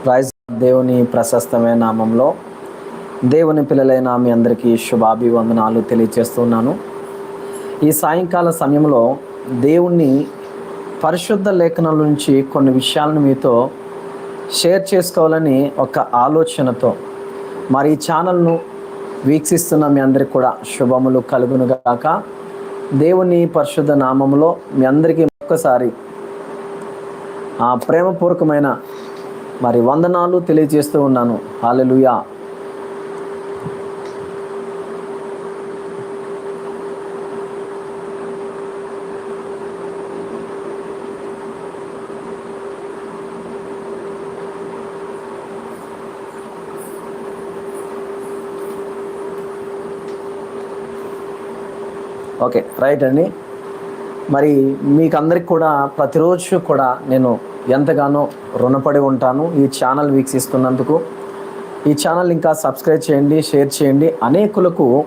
Praise దేవుని ప్రశస్తమైన నామంలో దేవుని పిల్లలైన మీ అందరికీ శుభాభివందనాలు తెలియజేస్తున్నాను ఈ సాయంకాల సమయంలో దేవుణ్ణి పరిశుద్ధ లేఖనాల నుంచి కొన్ని విషయాలను మీతో షేర్ చేసుకోవాలని ఒక ఆలోచనతో మరి ఈ ఛానల్ను వీక్షిస్తున్న మీ అందరికి కూడా శుభములు కలుగునుగాక దేవుని పరిశుద్ధ నామంలో మీ అందరికీ ఒక్కసారి ఆ ప్రేమపూర్వకమైన మరి వందనాలు తెలియజేస్తూ ఉన్నాను. హాలలుయా ఓకే రైట్ అండి. మరి మీకు అందరికి కూడా ప్రతిరోజు కూడా నేను ఎంతగానో రుణపడి ఉంటాను ఈ ఛానల్ వీక్షిస్తున్నందుకు. ఈ ఛానల్ ఇంకా సబ్స్క్రైబ్ చేయండి షేర్ చేయండి. అనేకులకు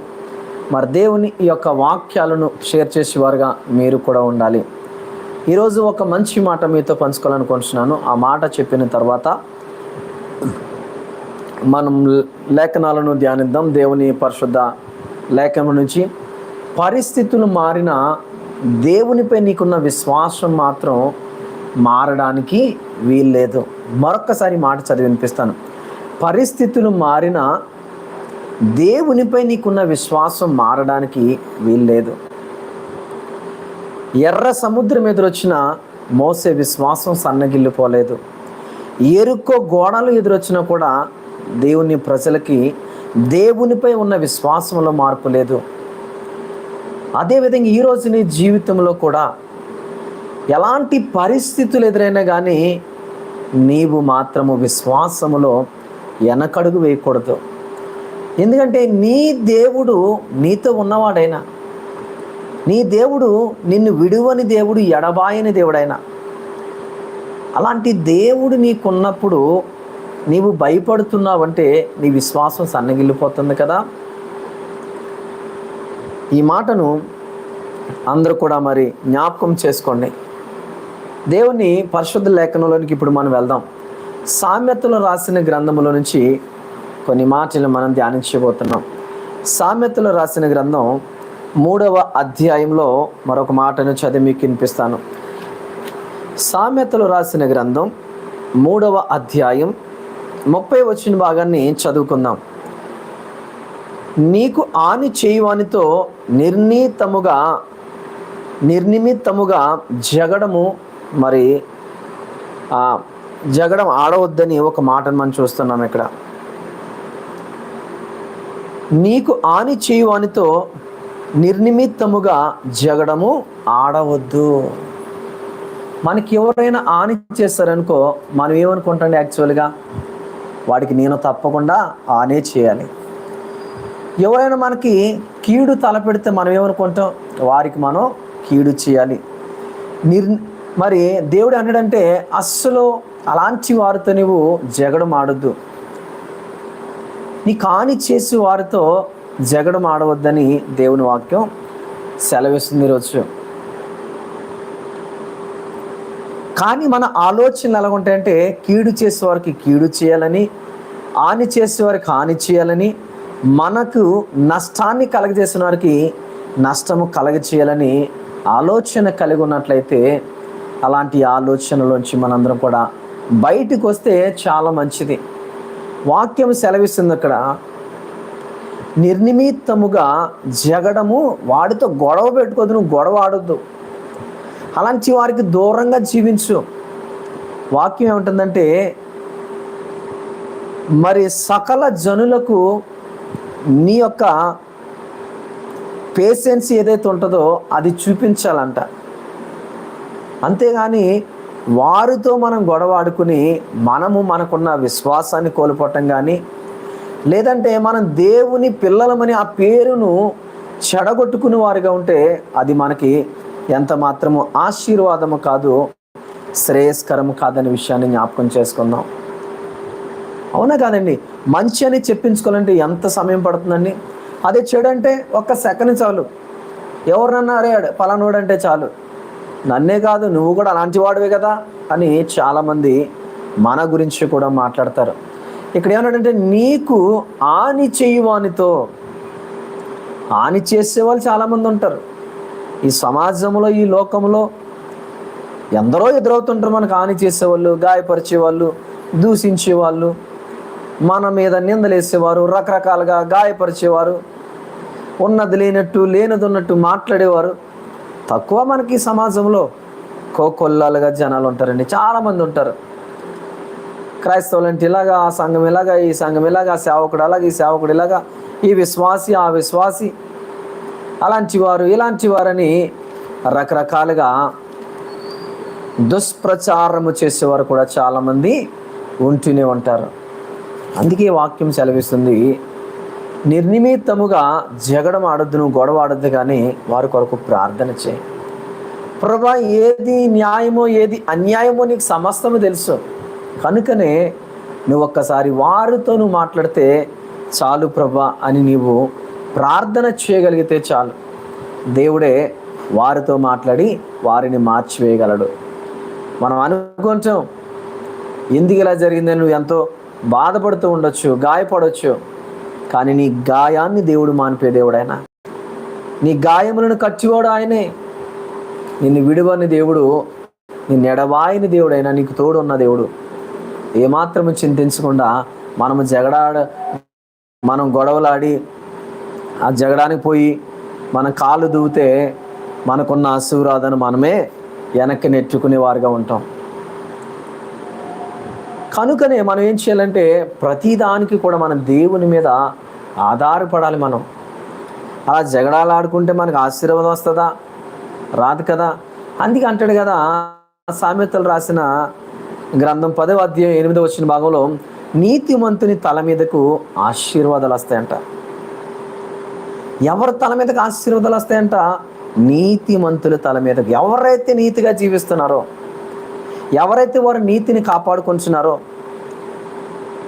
మరి దేవుని ఈ యొక్క వాక్యాలను షేర్ చేసేవారుగా మీరు కూడా ఉండాలి. ఈరోజు ఒక మంచి మాట మీతో పంచుకోవాలనుకుంటున్నాను. ఆ మాట చెప్పిన తర్వాత మనం లేఖనాలను ధ్యానిద్దాం. దేవుని పరిశుద్ధ లేఖనం నుంచి పరిస్థితులు మారిన దేవునిపై నీకున్న విశ్వాసం మాత్రం మారడానికి వీల్లేదు. మరొక్కసారి మాట చదివి వినిపిస్తాను. పరిస్థితులు మారిన దేవునిపై నీకున్న విశ్వాసం మారడానికి వీల్లేదు. ఎర్ర సముద్రం ఎదురొచ్చిన మోసే విశ్వాసం సన్నగిల్లిపోలేదు. ఎరుకో గోడలు ఎదురొచ్చినా కూడా దేవుని ప్రజలకి దేవునిపై ఉన్న విశ్వాసంలో మార్పు లేదు. అదేవిధంగా ఈరోజు నీ జీవితంలో కూడా ఎలాంటి పరిస్థితులు ఎదురైనా కానీ నీవు మాత్రము విశ్వాసములో వెనకడుగు వేయకూడదు. ఎందుకంటే నీ దేవుడు నీతో ఉన్నవాడైనా నీ దేవుడు నిన్ను విడువని దేవుడు ఎడబాయని దేవుడైనా అలాంటి దేవుడు నీకున్నప్పుడు నీవు భయపడుతున్నావంటే నీ విశ్వాసం సన్నగిల్లిపోతుంది కదా. ఈ మాటను అందరూ కూడా మరి జ్ఞాపకం చేసుకోండి. దేవుని పరిశుద్ధ లేఖనంలోనికి ఇప్పుడు మనం వెళ్దాం. సామెతలు రాసిన గ్రంథములో నుంచి కొన్ని మాటలు మనం ధ్యానించబోతున్నాం. సామెతలు రాసిన గ్రంథం మూడవ అధ్యాయంలో మరొక మాటను చదివి మీకు వినిపిస్తాను. సామెతలు రాసిన గ్రంథం మూడవ అధ్యాయం ముప్పై వచ్చిన భాగాన్ని చదువుకుందాం. నీకు ఆని చేయువానితో నిర్ణీతముగా నిర్నిమిత్తముగా జగడము మరి జగడం ఆడవద్దని ఒక మాటను మనం చూస్తున్నాం ఇక్కడ. నీకు ఆని చేయువానితో నిర్నిమిత్తముగా జగడము ఆడవద్దు. మనకి ఎవరైనా ఆని చేస్తారనుకో మనం ఏమనుకుంటాం యాక్చువల్గా? వాడికి నేను తప్పకుండా ఆనే చేయాలి. ఎవరైనా మనకి కీడు తలపెడితే మనం ఏమనుకుంటాం? వారికి మనం కీడు చేయాలి. నిర్ మరి దేవుడు అన్నాడంటే అస్సలు అలాంటి వారితో నువ్వు జగడం ఆడొద్దు నీ కాని చేసి వారితో జగడం ఆడవద్దని దేవుని వాక్యం సెలవిస్తుంది ఈరోజు. కానీ మన ఆలోచనలు ఎలా ఉంటాయంటే కీడు చేసేవారికి కీడు చేయాలని హాని చేసే వారికి హాని చేయాలని మనకు నష్టాన్ని కలగజేసిన వారికి నష్టము కలగ చేయాలని ఆలోచన కలిగి ఉన్నట్లయితే అలాంటి ఆలోచనలోంచి మనందరం కూడా బయటికి వస్తే చాలా మంచిది. వాక్యం సెలవిస్తుంది అక్కడ. నిర్నిమిత్తముగా జగడము వాడితో గొడవ పెట్టుకోదు నువ్వు గొడవ ఆడొద్దు. అలాంటి వారికి దూరంగా జీవించు. వాక్యం ఏముంటుందంటే మరి సకల జనులకు నీ యొక్క పేషెన్స్ ఏదైతే ఉంటుందో అది చూపించాలంట. అంతేగాని వారితో మనం గొడవాడుకుని మనము మనకున్న విశ్వాసాన్ని కోల్పోవటం కానీ లేదంటే మనం దేవుని పిల్లలమని ఆ పేరును చెడగొట్టుకుని వారిగా ఉంటే అది మనకి ఎంత మాత్రము ఆశీర్వాదము కాదు శ్రేయస్కరము కాదనే విషయాన్ని జ్ఞాపకం చేసుకుందాం. అవునా కాదండి? మంచి అని చెప్పించుకోవాలంటే ఎంత సమయం పడుతుందండి? అదే చెడు అంటే ఒక్క సెకండ్ చాలు. ఎవరినన్నా అరే పలానోడంటే చాలు. నన్నే కాదు నువ్వు కూడా అలాంటి వాడివే కదా అని చాలామంది మన గురించి కూడా మాట్లాడతారు. ఇక్కడ ఏమన్నాడంటే నీకు హాని చేయువానితో హాని చేసే వాళ్ళు చాలామంది ఉంటారు. ఈ సమాజంలో ఈ లోకంలో ఎందరో ఎదురవుతుంటారు మనకు హాని చేసేవాళ్ళు గాయపరిచేవాళ్ళు దూషించేవాళ్ళు మన మీద నిందలేసేవారు రకరకాలుగా గాయపరిచేవారు ఉన్నది లేనట్టు లేనిది ఉన్నట్టు మాట్లాడేవారు. తక్కువ మనకి సమాజంలో కోకొల్లాలుగా జనాలు ఉంటారండి. చాలామంది ఉంటారు. క్రైస్తవులు అంటే ఇలాగా ఆ సంఘం ఇలాగా ఈ సంఘం ఇలాగా సేవకుడు అలాగే ఈ సేవకుడు ఇలాగా ఈ విశ్వాసి ఆ విశ్వాసి అలాంటి వారు ఇలాంటి వారని రకరకాలుగా దుష్ప్రచారము చేసేవారు కూడా చాలామంది ఉంటూనే ఉంటారు. అందుకే వాక్యం సెలవిస్తుంది నిర్నిమిత్తముగా జగడం ఆడొద్దు నువ్వు గొడవ ఆడొద్దు కానీ వారి కొరకు ప్రార్థన చేయి. ప్రభా ఏది న్యాయమో ఏది అన్యాయమో నీకు సమస్తము తెలుసు. కనుకనే నువ్వు ఒక్కసారి వారితో నువ్వు మాట్లాడితే చాలు ప్రభా అని నీవు ప్రార్థన చేయగలిగితే చాలు. దేవుడే వారితో మాట్లాడి వారిని మార్చివేయగలడు. మనం అనుకుంటాం ఎందుకు ఇలా జరిగిందని నువ్వు ఎంతో బాధపడుతూ ఉండొచ్చు గాయపడవచ్చు కానీ నీ గాయాన్ని దేవుడు మానిపే దేవుడైనా నీ గాయములను కచ్చివాడు ఆయనే. నిన్ను విడువని దేవుడు నిన్ను ఎడవాయని దేవుడైనా నీకు తోడు ఉన్న దేవుడు. ఏమాత్రము చింతించకుండా మనము జగడాడ మనం గొడవలాడి ఆ జగడానికి పోయి మన కాళ్ళు దూవితే మనకున్న అసూరాధను మనమే వెనక్కి నెట్టుకునే వారుగా ఉంటాం. కనుకనే మనం ఏం చేయాలంటే ప్రతిదానికి కూడా మనం దేవుని మీద ఆధారపడాలి మనం. అలా జగడాలాడుకుంటే మనకు ఆశీర్వాదం వస్తుందా? రాదు కదా? అందుకే అంటాడు కదా సామెతలు రాసిన గ్రంథం పదవ అధ్యాయం ఎనిమిదో వచ్చిన భాగంలో నీతిమంతుని తల మీదకు ఆశీర్వాదాలు వస్తాయంట. ఎవరి తల మీదకు ఆశీర్వాదాలు వస్తాయంట? నీతిమంతుల తల మీదకు. ఎవరైతే నీతిగా జీవిస్తున్నారో ఎవరైతే వారు నీతిని కాపాడుకుంటున్నారో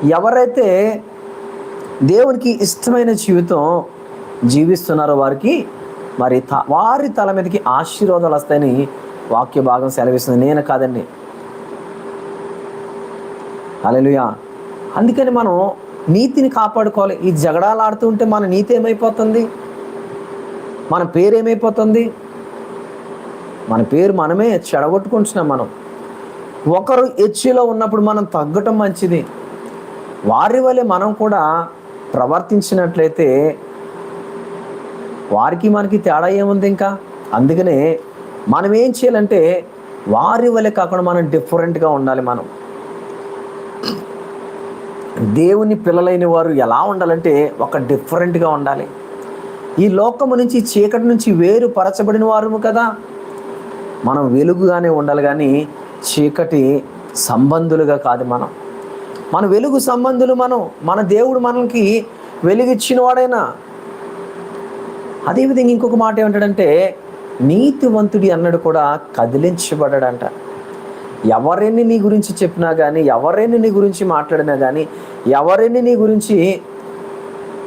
ఎవరైతే దేవునికి ఇష్టమైన జీవితం జీవిస్తున్నారో వారికి మరి త- వారి తల మీదకి ఆశీర్వాదాలు వస్తాయని వాక్య భాగం సెలవిస్తుంది. నేను కాదండి. అలెలుయా అందుకని మనం నీతిని కాపాడుకోవాలి. ఈ జగడాలు ఆడుతూ ఉంటే మన నీతి ఏమైపోతుంది? మన పేరు ఏమైపోతుంది? మన పేరు మనమే చెడగొట్టుకుంటున్నాం మనం. ఒకరు హెచ్చులో ఉన్నప్పుడు మనం తగ్గటం మంచిది. వారి వలె మనం కూడా ప్రవర్తించినట్లయితే వారికి మనకి తేడా ఏముంది ఇంకా? అందుకనే మనం ఏం చేయాలంటే వారి వలె కాకుండా మనం డిఫరెంట్గా ఉండాలి మనం. దేవుని పిల్లలైన వారు ఎలా ఉండాలంటే ఒక డిఫరెంట్గా ఉండాలి. ఈ లోకము నుంచి చీకటి నుంచి వేరు పరచబడిన వారు కదా? మనం వెలుగుగానే ఉండాలి కానీ చీకటి సంబంధులుగా కాదు మనం. మన వెలుగు సంబంధులు మనం మన దేవుడు మనకి వెలుగిచ్చిన వాడైనా అదేవిధంగా ఇంకొక మాట ఏమంటాడంటే నీతివంతుడి అన్నాడు కూడా కదిలించబడ్డాడంట. ఎవరిని నీ గురించి చెప్పినా కానీ ఎవరిని నీ గురించి మాట్లాడినా కానీ ఎవరిని నీ గురించి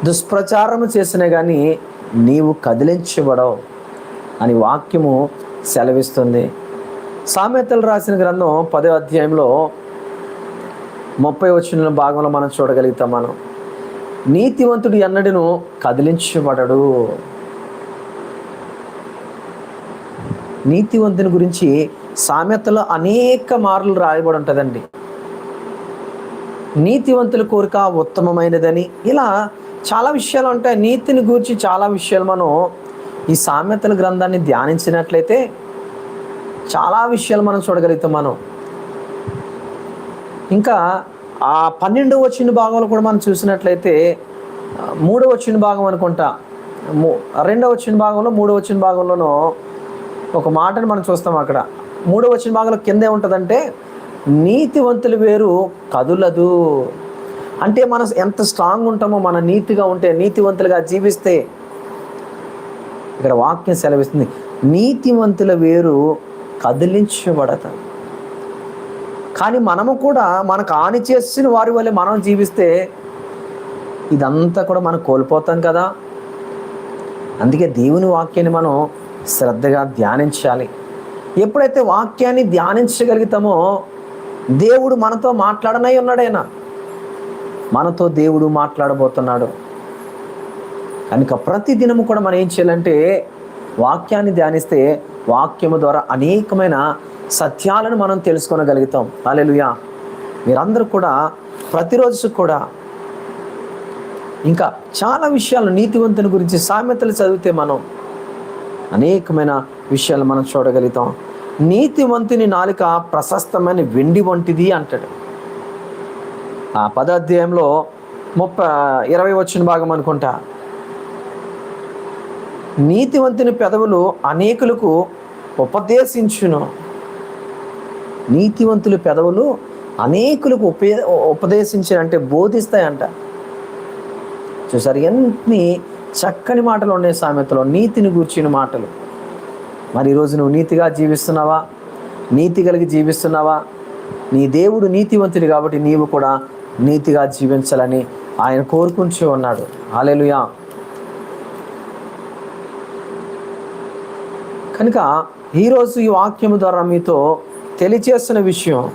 దుష్ప్రచారం చేసినా కానీ నీవు కదిలించబడవు అని వాక్యము సెలవిస్తుంది. సామెతలు రాసిన గ్రంథం పదే అధ్యాయంలో ముప్పై వచ్చిన భాగంలో మనం చూడగలుగుతాం మనం. నీతివంతుడు ఎన్నడను కదిలించబడడు. నీతివంతుని గురించి సామెతలో అనేక మార్లు రాయబడి ఉంటుందండి. నీతివంతుల కోరిక ఉత్తమమైనదని ఇలా చాలా విషయాలు ఉంటాయి. నీతిని గురించి చాలా విషయాలు మనం ఈ సామెతల గ్రంథాన్ని ధ్యానించినట్లయితే చాలా విషయాలు మనం చూడగలుగుతాం మనం. ఇంకా ఆ పన్నెండు వచ్చిన భాగంలో కూడా మనం చూసినట్లయితే మూడో వచ్చిన భాగం అనుకుంటా. మూ- రెండో వచ్చిన భాగంలో మూడో వచ్చిన భాగంలోనూ ఒక మాటని మనం చూస్తాం అక్కడ. మూడో వచ్చిన భాగంలో కిందే ఉంటుందంటే నీతివంతులు వేరు కదులదు. అంటే మనం ఎంత స్ట్రాంగ్ ఉంటామో మన నీతిగా ఉంటే నీతివంతులుగా జీవిస్తే ఇక్కడ వాక్యం సెలవిస్తుంది. నీతివంతుల వేరు కదిలించబడతారు కానీ మనము కూడా మనకు హాని చేసిన వారి వల్ల మనం జీవిస్తే ఇదంతా కూడా మనం కోల్పోతాం కదా. అందుకే దేవుని వాక్యాన్ని మనం శ్రద్ధగా ధ్యానించాలి. ఎప్పుడైతే వాక్యాన్ని ధ్యానించగలుగుతామో దేవుడు మనతో మాట్లాడనై ఉన్నాడైనా? మనతో దేవుడు మాట్లాడబోతున్నాడు. కనుక ప్రతి దినము కూడా మనం ఏం చేయాలంటే వాక్యాన్ని ధ్యానిస్తే వాక్యము ద్వారా అనేకమైన సత్యాలను మనం తెలుసుకోగలుగుతాం అలెలుయా మీరందరూ కూడా ప్రతిరోజు కూడా ఇంకా చాలా విషయాలు నీతివంతుని గురించి సామెతలు చదివితే మనం అనేకమైన విషయాలు మనం చూడగలుగుతాం. నీతివంతుని నాలుక ప్రశస్తమైన వెండి వంటిది అంటాడు. ఆ పదాధ్యాయంలో ముప్పై ఇరవై వచ్చిన భాగం అనుకుంటా. నీతివంతుని పెదవులు అనేకులకు ఉపదేశించును. నీతివంతుల పెదవులు అనేకులకు ఉపే ఉపదేశించిన అంటే బోధిస్తాయంట. చూసారు ఎన్ని చక్కని మాటలు ఉన్నాయి సామెతలో నీతిని గూర్చిన మాటలు. మరి ఈరోజు నువ్వు నీతిగా జీవిస్తున్నావా? నీతి కలిగి జీవిస్తున్నావా? నీ దేవుడు నీతివంతుడు కాబట్టి నీవు కూడా నీతిగా జీవించాలని ఆయన కోరుకుంటూ ఉన్నాడు. హాలేలుయా కనుక ఈరోజు ఈ వాక్యము ద్వారా మీతో తెలియచేస్తున్న విషయం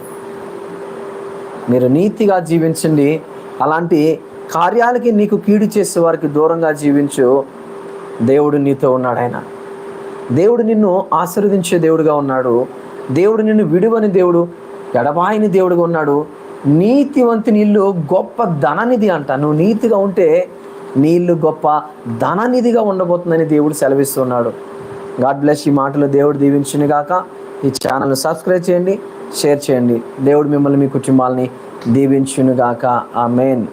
మీరు నీతిగా జీవించండి. అలాంటి కార్యాలకి నీకు కీడు చేసే వారికి దూరంగా జీవించు. దేవుడు నీతో ఉన్నాడు ఆయన. దేవుడు నిన్ను ఆశీర్వదించే దేవుడుగా ఉన్నాడు. దేవుడు నిన్ను విడువని దేవుడు ఎడబాయిని దేవుడుగా ఉన్నాడు. నీతివంతి నీళ్ళు గొప్ప ధననిధి అంట. నువ్వు నీతిగా ఉంటే నీళ్ళు గొప్ప ధననిధిగా ఉండబోతుందని దేవుడు సెలవిస్తున్నాడు. గాడ్ బ్లెస్ ఈ మాటలు దేవుడు దీవించిన గాక. ఈ ఛానల్ని సబ్స్క్రైబ్ చేయండి షేర్ చేయండి. దేవుడు మిమ్మల్ని మీ కుటుంబాలని దీవించును గాక. ఆ మెయిన్